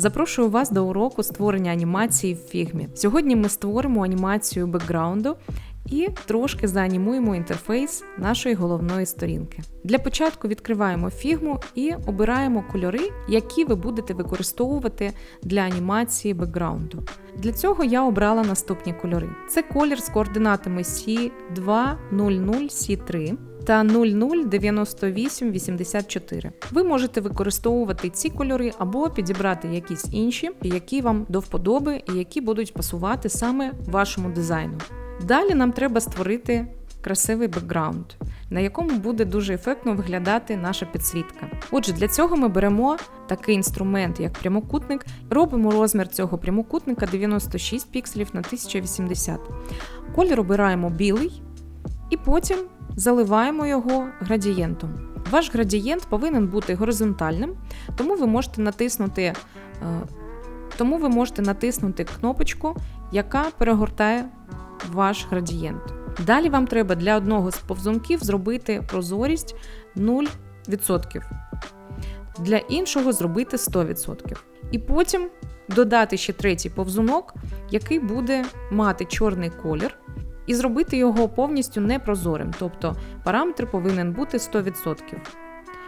Запрошую вас до уроку створення анімації в фігмі. Сьогодні ми створимо анімацію бекграунду і трошки заанімуємо інтерфейс нашої головної сторінки. Для початку відкриваємо фігму і обираємо кольори, які ви будете використовувати для анімації бекграунду. Для цього я обрала наступні кольори: це колір з координатами C200, C3 та 009884. Ви можете використовувати ці кольори або підібрати якісь інші, які вам до вподоби і які будуть пасувати саме вашому дизайну. Далі нам треба створити красивий бекграунд, на якому буде дуже ефектно виглядати наша підсвітка. Отже, для цього ми беремо такий інструмент, як прямокутник, робимо розмір цього прямокутника 96 пікселів на 1080. Колір обираємо білий і потім заливаємо його градієнтом. Ваш градієнт повинен бути горизонтальним, тому ви можете натиснути. е, Тому ви можете натиснути кнопочку, яка перегортає ваш градієнт. Далі вам треба для одного з повзунків зробити прозорість 0%. Для іншого зробити 100%. І потім додати ще третій повзунок, який буде мати чорний колір, і зробити його повністю непрозорим, тобто параметр повинен бути 100%.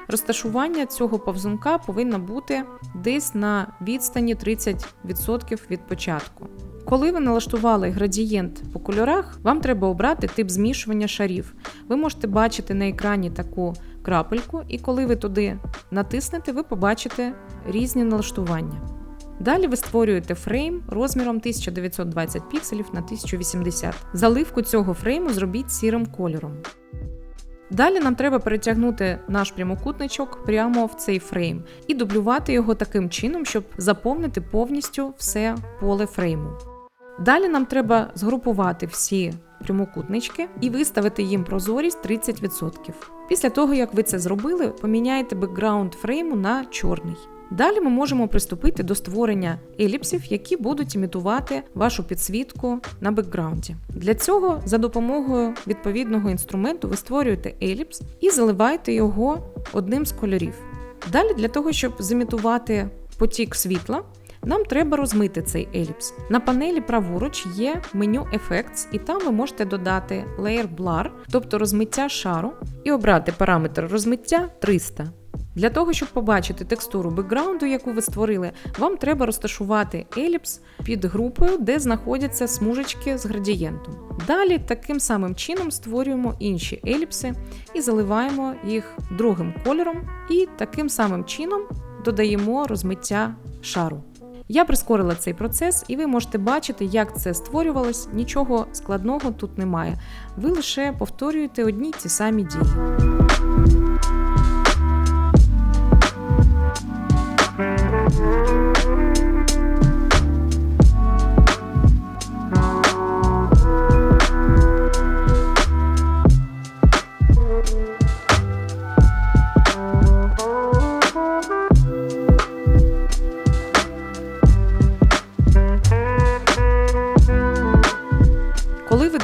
Розташування цього повзунка повинно бути десь на відстані 30% від початку. Коли ви налаштували градієнт по кольорах, вам треба обрати тип змішування шарів. Ви можете бачити на екрані таку крапельку, і коли ви туди натиснете, ви побачите різні налаштування. Далі ви створюєте фрейм розміром 1920 пікселів на 1080. Заливку цього фрейму зробіть сірим кольором. Далі нам треба перетягнути наш прямокутничок прямо в цей фрейм і дублювати його таким чином, щоб заповнити повністю все поле фрейму. Далі нам треба згрупувати всі прямокутнички і виставити їм прозорість 30%. Після того, як ви це зробили, поміняйте бекграунд фрейму на чорний. Далі ми можемо приступити до створення еліпсів, які будуть імітувати вашу підсвітку на бекграунді. Для цього за допомогою відповідного інструменту ви створюєте еліпс і заливаєте його одним з кольорів. Далі, для того, щоб зімітувати потік світла, нам треба розмити цей еліпс. На панелі праворуч є меню Effects, і там ви можете додати Layer Blur, тобто розмиття шару, і обрати параметр розмиття 300. Для того, щоб побачити текстуру бекграунду, яку ви створили, вам треба розташувати еліпс під групою, де знаходяться смужечки з градієнтом. Далі таким самим чином створюємо інші еліпси і заливаємо їх другим кольором, і таким самим чином додаємо розмиття шару. Я прискорила цей процес, і ви можете бачити, як це створювалось. Нічого складного тут немає. Ви лише повторюєте одні ті самі дії. Música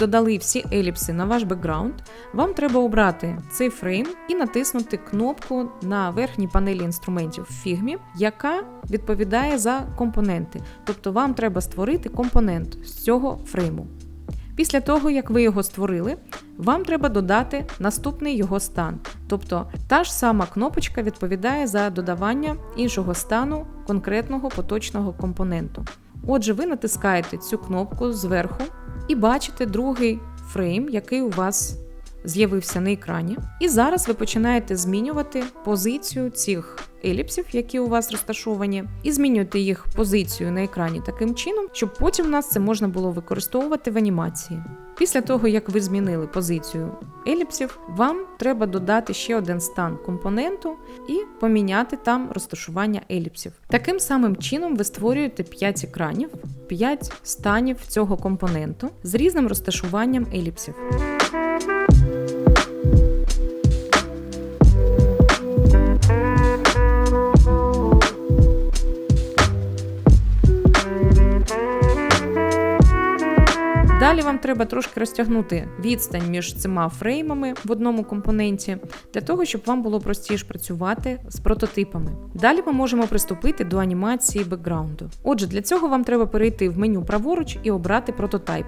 додали всі еліпси на ваш бекграунд, вам треба обрати цей фрейм і натиснути кнопку на верхній панелі інструментів в фігмі, яка відповідає за компоненти. Тобто вам треба створити компонент з цього фрейму. Після того, як ви його створили, вам треба додати наступний його стан. Тобто та ж сама кнопочка відповідає за додавання іншого стану конкретного поточного компоненту. Отже, ви натискаєте цю кнопку зверху і бачите другий фрейм, який у вас з'явився на екрані. І зараз ви починаєте змінювати позицію цих еліпсів, які у вас розташовані, і змінюєте їх позицію на екрані таким чином, щоб потім у нас це можна було використовувати в анімації. Після того, як ви змінили позицію еліпсів, вам треба додати ще один стан компоненту і поміняти там розташування еліпсів. Таким самим чином ви створюєте 5 екранів, 5 станів цього компоненту з різним розташуванням еліпсів. Далі вам треба трошки розтягнути відстань між цими фреймами в одному компоненті, для того, щоб вам було простіше працювати з прототипами. Далі ми можемо приступити до анімації бекграунду. Отже, для цього вам треба перейти в меню праворуч і обрати прототайп.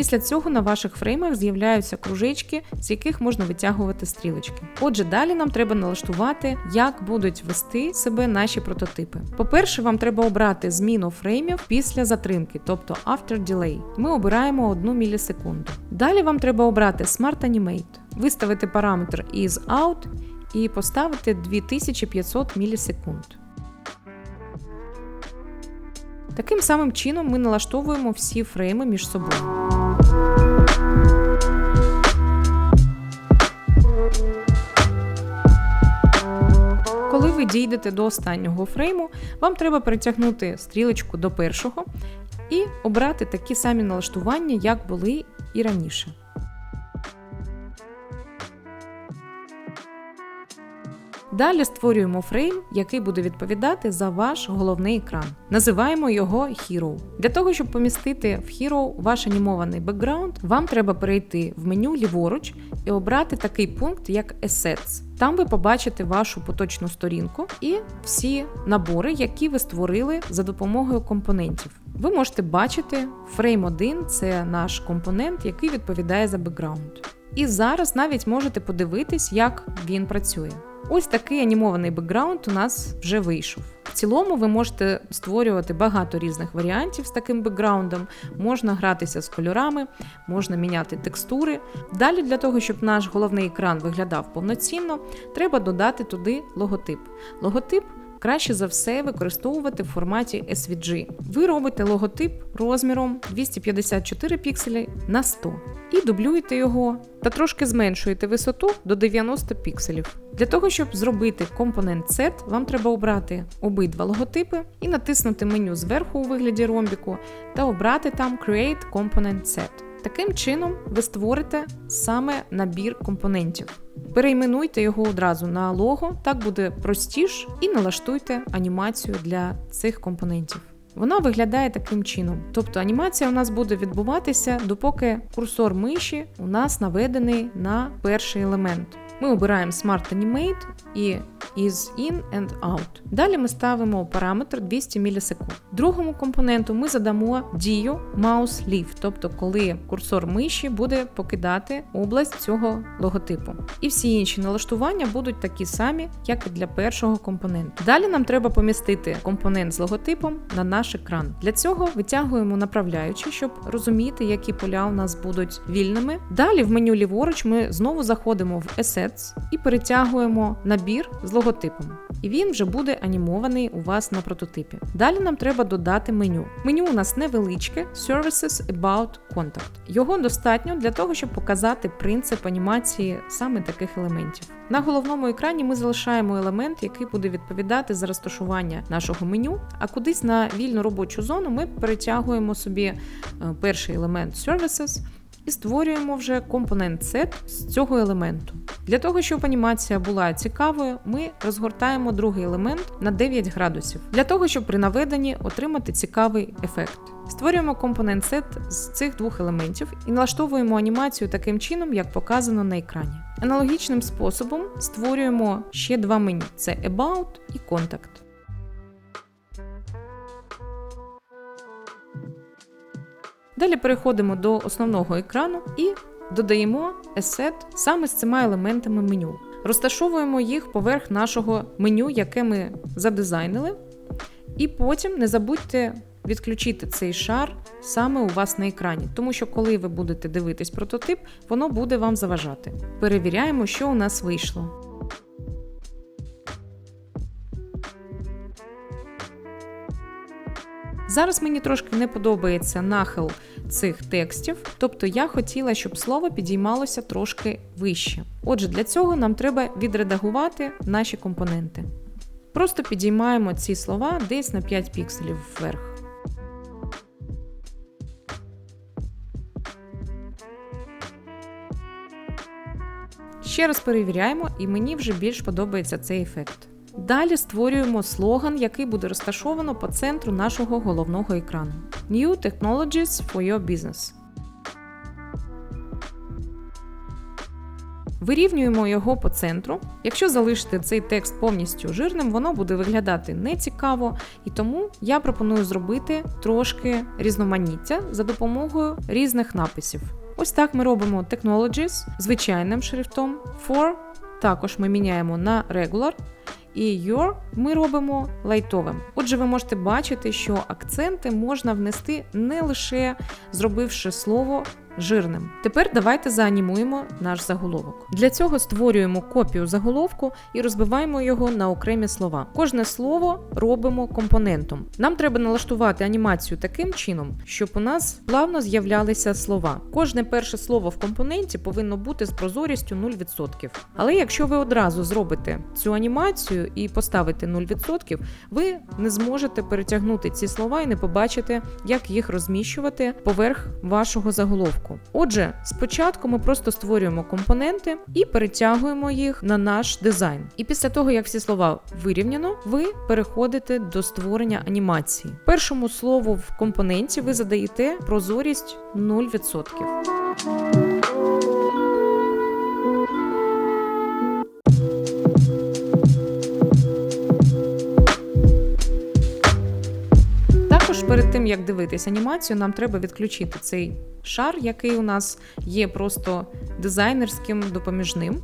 Після цього на ваших фреймах з'являються кружечки, з яких можна витягувати стрілочки. Отже, далі нам треба налаштувати, як будуть вести себе наші прототипи. По-перше, вам треба обрати зміну фреймів після затримки, тобто After Delay. Ми обираємо 1 мілісекунду. Далі вам треба обрати Smart Animate, виставити параметр is out і поставити 2500 мілісекунд. Таким самим чином ми налаштовуємо всі фрейми між собою. Коли ви дійдете до останнього фрейму, вам треба перетягнути стрілочку до першого і обрати такі самі налаштування, як були і раніше. Далі створюємо фрейм, який буде відповідати за ваш головний екран. Називаємо його Hero. Для того, щоб помістити в Hero ваш анімований бекграунд, вам треба перейти в меню ліворуч і обрати такий пункт, як Assets. Там ви побачите вашу поточну сторінку і всі набори, які ви створили за допомогою компонентів. Ви можете бачити Frame 1 це наш компонент, який відповідає за бекграунд. І зараз навіть можете подивитись, як він працює. Ось такий анімований бекграунд у нас вже вийшов. В цілому ви можете створювати багато різних варіантів з таким бекграундом, можна гратися з кольорами, можна міняти текстури. Далі, для того, щоб наш головний екран виглядав повноцінно, треба додати туди логотип. Логотип краще за все використовувати в форматі SVG. Ви робите логотип розміром 254 пікселі на 100 і дублюєте його та трошки зменшуєте висоту до 90 пікселів. Для того, щоб зробити компонент Set, вам треба обрати обидва логотипи і натиснути меню зверху у вигляді ромбіку та обрати там Create Component Set. Таким чином, ви створите саме набір компонентів. Перейменуйте його одразу на лого, так буде простіш, і налаштуйте анімацію для цих компонентів. Вона виглядає таким чином. Тобто анімація у нас буде відбуватися, допоки курсор миші у нас наведений на перший елемент. Ми обираємо Smart Animate і is in and out. Далі ми ставимо параметр 200 мілісекунд. Другому компоненту ми задамо дію Mouse Leave, тобто коли курсор миші буде покидати область цього логотипу. І всі інші налаштування будуть такі самі, як і для першого компоненту. Далі нам треба помістити компонент з логотипом на наш екран. Для цього витягуємо направляючи, щоб розуміти, які поля у нас будуть вільними. Далі в меню ліворуч ми знову заходимо в Assets і перетягуємо набір з логотипом. І він вже буде анімований у вас на прототипі. Далі нам треба додати меню. Меню у нас невеличке Services About Contact. Його достатньо для того, щоб показати принцип анімації саме таких елементів. На головному екрані ми залишаємо елемент, який буде відповідати за розташування нашого меню, а кудись на вільну робочу зону ми перетягуємо собі е, перший елемент Services і створюємо вже компонент set з цього елементу. Для того, щоб анімація була цікавою, ми розгортаємо другий елемент на 9 градусів, для того, щоб при наведенні отримати цікавий ефект. Створюємо компонент set з цих двох елементів і налаштовуємо анімацію таким чином, як показано на екрані. Аналогічним способом створюємо ще два меню: це About і Contact. Далі переходимо до основного екрану і додаємо Asset саме з цими елементами меню. Розташовуємо їх поверх нашого меню, яке ми задизайнили. І потім не забудьте відключити цей шар саме у вас на екрані, тому що, коли ви будете дивитись прототип, воно буде вам заважати. Перевіряємо, що у нас вийшло. Зараз мені трошки не подобається нахил цих текстів, тобто я хотіла, щоб слово підіймалося трошки вище. Отже, для цього нам треба відредагувати наші компоненти. Просто підіймаємо ці слова десь на 5 пікселів вверх. Ще раз перевіряємо, і мені вже більш подобається цей ефект. Далі створюємо слоган, який буде розташовано по центру нашого головного екрану: New Technologies for Your Business. Вирівнюємо його по центру. Якщо залишити цей текст повністю жирним, воно буде виглядати нецікаво, і тому я пропоную зробити трошки різноманіття за допомогою різних написів. Ось так ми робимо Technologies звичайним шрифтом. For також ми міняємо на Regular. І your ми робимо лайтовим. Отже, ви можете бачити, що акценти можна внести не лише зробивши слово жирним. Тепер давайте заанімуємо наш заголовок. Для цього створюємо копію заголовку і розбиваємо його на окремі слова. Кожне слово робимо компонентом. Нам треба налаштувати анімацію таким чином, щоб у нас плавно з'являлися слова. Кожне перше слово в компоненті повинно бути з прозорістю 0%. Але якщо ви одразу зробите цю анімацію і поставите 0%, ви не зможете перетягнути ці слова і не побачите, як їх розміщувати поверх вашого заголовку року. Отже, спочатку ми просто створюємо компоненти і перетягуємо їх на наш дизайн. І після того, як всі слова вирівняно, ви переходите до створення анімації. Першому слову в компоненті ви задаєте прозорість 0%. Перед тим як дивитись анімацію, нам треба відключити цей шар, який у нас є просто дизайнерським допоміжним.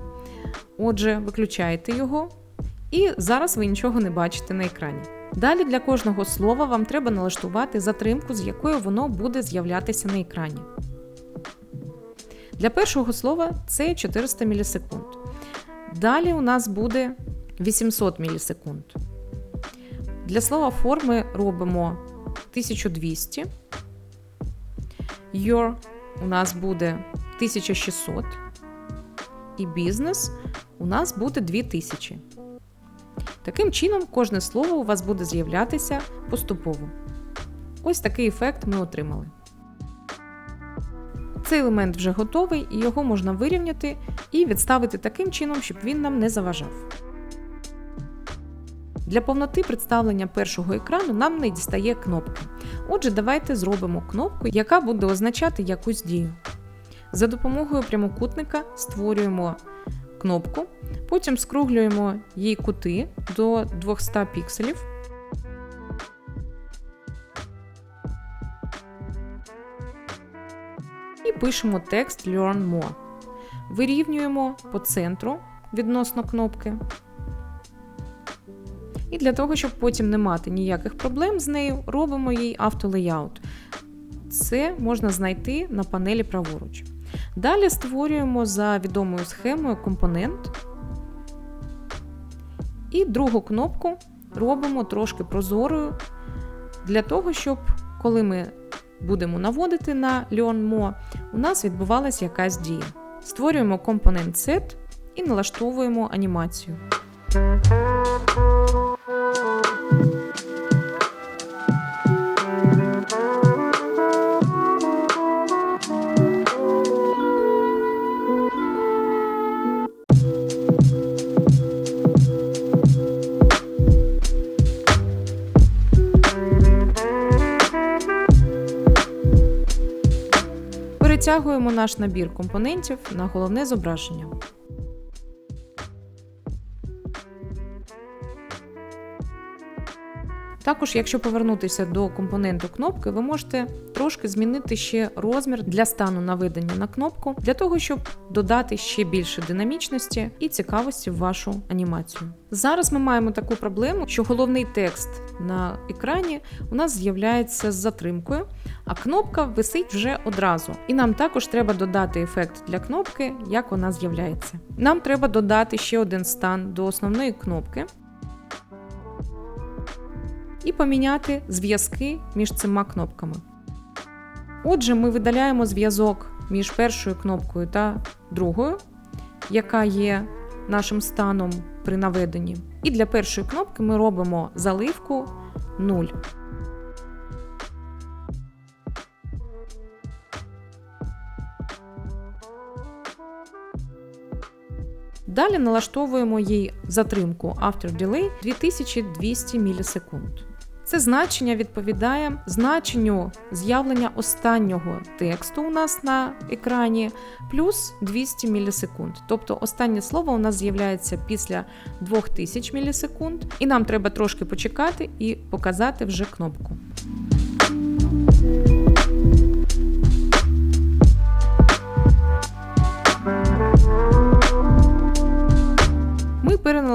Отже, виключаєте його, і зараз ви нічого не бачите на екрані. Далі для кожного слова вам треба налаштувати затримку, з якою воно буде з'являтися на екрані. Для першого слова це 400 мілісекунд. Далі у нас буде 800 мілісекунд. Для слова форми робимо 1200. Your у нас буде 1600. І бізнес у нас буде 2000. Таким чином, кожне слово у вас буде з'являтися поступово. Ось такий ефект ми отримали. Цей елемент вже готовий, і його можна вирівняти і відставити таким чином, щоб він нам не заважав. Для повноти представлення першого екрану нам не дістає кнопки. Отже, давайте зробимо кнопку, яка буде означати якусь дію. За допомогою прямокутника створюємо кнопку, потім скруглюємо її кути до 200 пікселів. І пишемо текст Learn More. Вирівнюємо по центру відносно кнопки. І для того, щоб потім не мати ніяких проблем з нею, робимо їй автолеяут. Це можна знайти на панелі праворуч. Далі створюємо за відомою схемою компонент. І другу кнопку робимо трошки прозорою, для того, щоб коли ми будемо наводити на Learn More, у нас відбувалася якась дія. Створюємо компонент Set і налаштовуємо анімацію. Перетягуємо наш набір компонентів на головне зображення. Також, якщо повернутися до компоненту кнопки, ви можете трошки змінити ще розмір для стану наведення на кнопку, для того, щоб додати ще більше динамічності і цікавості в вашу анімацію. Зараз ми маємо таку проблему, що головний текст на екрані у нас з'являється з затримкою, а кнопка висить вже одразу. І нам також треба додати ефект для кнопки, як вона з'являється. Нам треба додати ще один стан до основної кнопки і поміняти зв'язки між цими кнопками. Отже, ми видаляємо зв'язок між першою кнопкою та другою, яка є нашим станом при наведенні. І для першої кнопки ми робимо заливку 0. Далі налаштовуємо їй затримку After Delay 2200 мілісекунд. Це значення відповідає значенню з'явлення останнього тексту у нас на екрані плюс 200 мілісекунд. Тобто останнє слово у нас з'являється після 2000 мілісекунд, і нам треба трошки почекати і показати вже кнопку.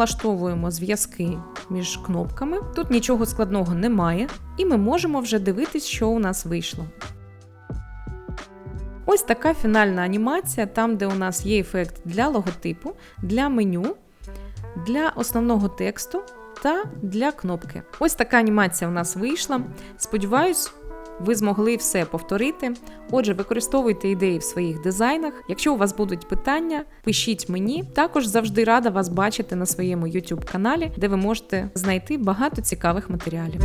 Ми переналаштовуємо зв'язки між кнопками. Тут нічого складного немає, і ми можемо вже дивитись, що у нас вийшло. Ось така фінальна анімація, там, де у нас є ефект для логотипу, для меню, для основного тексту та для кнопки. Ось така анімація у нас вийшла. Сподіваюсь, ви змогли все повторити. Отже, використовуйте ідеї в своїх дизайнах. Якщо у вас будуть питання, пишіть мені. Також завжди рада вас бачити на своєму YouTube каналі, де ви можете знайти багато цікавих матеріалів.